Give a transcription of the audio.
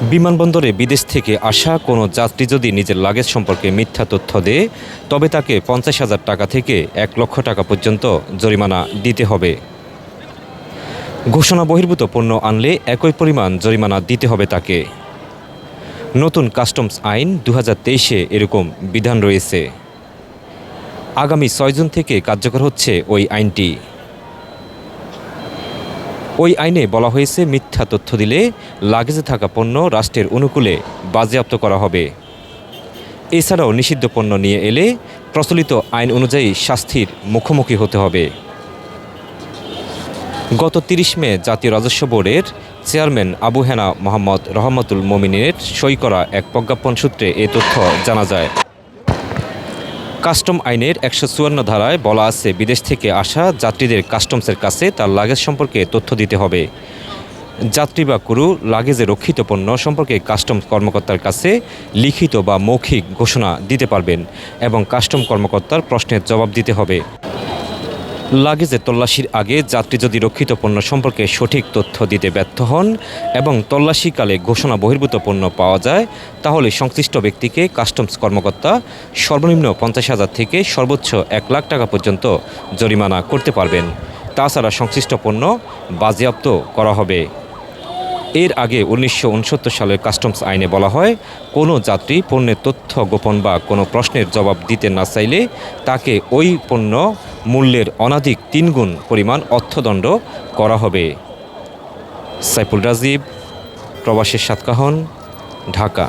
বিমানবন্দরে বিদেশ থেকে আসা কোনো যাত্রী যদি নিজের লাগেজ সম্পর্কে মিথ্যা তথ্য দেয়, তবে তাকে পঞ্চাশ হাজার টাকা থেকে এক লক্ষ টাকা পর্যন্ত জরিমানা দিতে হবে। ঘোষণা বহির্ভূত পণ্য আনলে একই পরিমাণ জরিমানা দিতে হবে তাকে। নতুন কাস্টমস আইন দু হাজার তেইশে এরকম বিধান রয়েছে। আগামী ছয় জুন থেকে কার্যকর হচ্ছে ওই আইনটি। ওই আইনে বলা হয়েছে, মিথ্যা তথ্য দিলে লাগেজে থাকা পণ্য রাষ্ট্রের অনুকূলে বাজেয়াপ্ত করা হবে। এছাড়াও নিষিদ্ধ পণ্য নিয়ে এলে প্রচলিত আইন অনুযায়ী শাস্তির মুখোমুখি হতে হবে। গত তিরিশ মে জাতীয় রাজস্ব বোর্ডের চেয়ারম্যান আবু হেনা মোহাম্মদ রহমতুল মমিনের সই করা এক প্রজ্ঞাপন সূত্রে এ তথ্য জানা যায়। কাস্টম আইনের একশো চুয়ান্ন ধারায় বলা আছে, বিদেশ থেকে আসা যাত্রীদের কাস্টমসের কাছে তার লাগেজ সম্পর্কে তথ্য দিতে হবে। যাত্রী বা ক্রু লাগেজে রক্ষিত পণ্য সম্পর্কে কাস্টম কর্মকর্তার কাছে লিখিত বা মৌখিক ঘোষণা দিতে পারবেন এবং কাস্টম কর্মকর্তার প্রশ্নের জবাব দিতে হবে। লাগেজে তল্লাশির আগে যাত্রী যদি রক্ষিত পণ্য সম্পর্কে সঠিক তথ্য দিতে ব্যর্থ হন এবং তল্লাশিকালে ঘোষণা বহির্ভূত পণ্য পাওয়া যায়, তাহলে সংশ্লিষ্ট ব্যক্তিকে কাস্টমস কর্মকর্তা সর্বনিম্ন পঞ্চাশ হাজার থেকে সর্বোচ্চ এক লাখ টাকা পর্যন্ত জরিমানা করতে পারবেন। তাছাড়া সংশ্লিষ্ট পণ্য বাজেয়াপ্ত করা হবে। এর আগে উনিশশো উনসত্তর সালের কাস্টমস আইনে বলা হয়, কোনো যাত্রী পণ্যের তথ্য গোপন বা কোনো প্রশ্নের জবাব দিতে না চাইলে তাকে ওই পণ্য মূল্যের অনাধিক তিনগুণ পরিমাণ অর্থদণ্ড করা হবে। সাইফুল রাজীব প্রবাসী সাতকাহন ঢাকা।